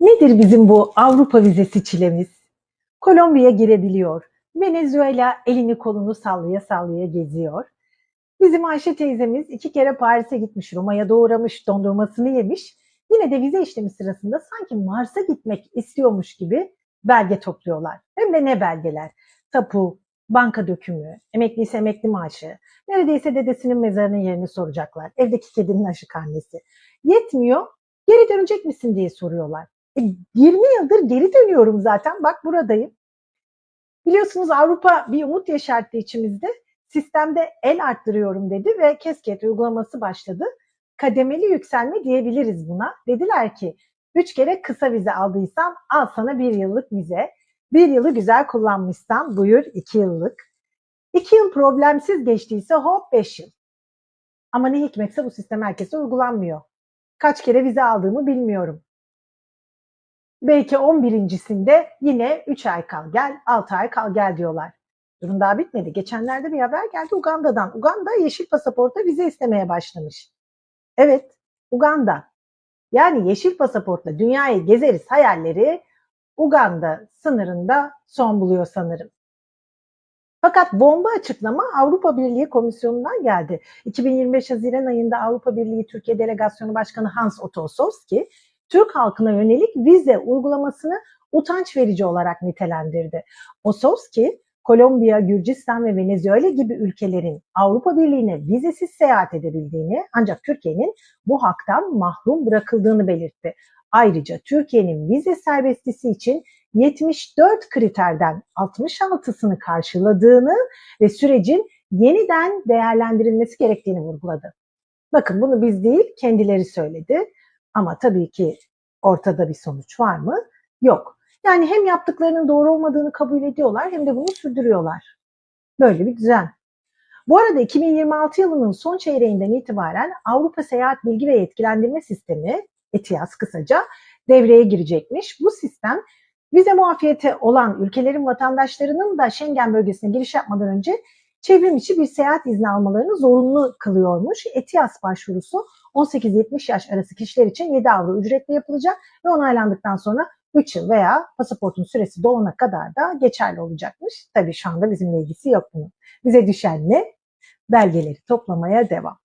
Nedir bizim bu Avrupa vizesi çilemiz? Kolombiya girebiliyor. Venezuela elini kolunu sallaya sallaya geziyor. Bizim Ayşe teyzemiz iki kere Paris'e gitmiş, Roma'ya doğramış, dondurmasını yemiş. Yine de vize işlemi sırasında sanki Mars'a gitmek istiyormuş gibi belge topluyorlar. Hem de ne belgeler? Tapu, banka dökümü, emekliyse emekli maaşı, neredeyse dedesinin mezarının yerini soracaklar. Evdeki kedinin aşı karnesi. Yetmiyor, geri dönecek misin diye soruyorlar. E, 20 yıldır geri dönüyorum zaten. Bak buradayım. Biliyorsunuz Avrupa bir umut yeşertti içimizde. Sistemde el arttırıyorum dedi ve kesket uygulaması başladı. Kademeli yükselme diyebiliriz buna. Dediler ki 3 kere kısa vize aldıysan al sana 1 yıllık vize. 1 yılı güzel kullanmışsan buyur 2 yıllık. 2 yıl problemsiz geçtiyse hop 5 yıl. Ama ne hikmetse bu sistem herkese uygulanmıyor. Kaç kere vize aldığımı bilmiyorum. Belki 11.sinde yine 3 ay kal gel, 6 ay kal gel diyorlar. Durum daha bitmedi. Geçenlerde bir haber geldi Uganda'dan. Uganda yeşil pasaporta vize istemeye başlamış. Evet, Uganda. Yani yeşil pasaportla dünyayı gezeriz hayalleri Uganda sınırında son buluyor sanırım. Fakat bomba açıklama Avrupa Birliği Komisyonu'ndan geldi. 2025 Haziran ayında Avrupa Birliği Türkiye Delegasyonu Başkanı Hans Otto Sowski, Türk halkına yönelik vize uygulamasını utanç verici olarak nitelendirdi. Osowski, Kolombiya, Gürcistan ve Venezuela gibi ülkelerin Avrupa Birliği'ne vizesiz seyahat edebildiğini ancak Türkiye'nin bu haktan mahrum bırakıldığını belirtti. Ayrıca Türkiye'nin vize serbestisi için 74 kriterden 66'sını karşıladığını ve sürecin yeniden değerlendirilmesi gerektiğini vurguladı. Bakın bunu biz değil kendileri söyledi. Ama tabii ki ortada bir sonuç var mı? Yok. Yani hem yaptıklarının doğru olmadığını kabul ediyorlar hem de bunu sürdürüyorlar. Böyle bir düzen. Bu arada 2026 yılının son çeyreğinden itibaren Avrupa Seyahat Bilgi ve Yetkilendirme Sistemi, ETIAS kısaca, devreye girecekmiş. Bu sistem vize muafiyeti olan ülkelerin vatandaşlarının da Schengen bölgesine giriş yapmadan önce çevrim içi bir seyahat izni almalarını zorunlu kılıyormuş. ETIAS başvurusu 18-70 yaş arası kişiler için 7 avro ücretle yapılacak ve onaylandıktan sonra 3 yıl veya pasaportun süresi dolana kadar da geçerli olacakmış. Tabii şu anda bizimle ilgisi yok bunun. Bize düşen ne? Belgeleri toplamaya devam.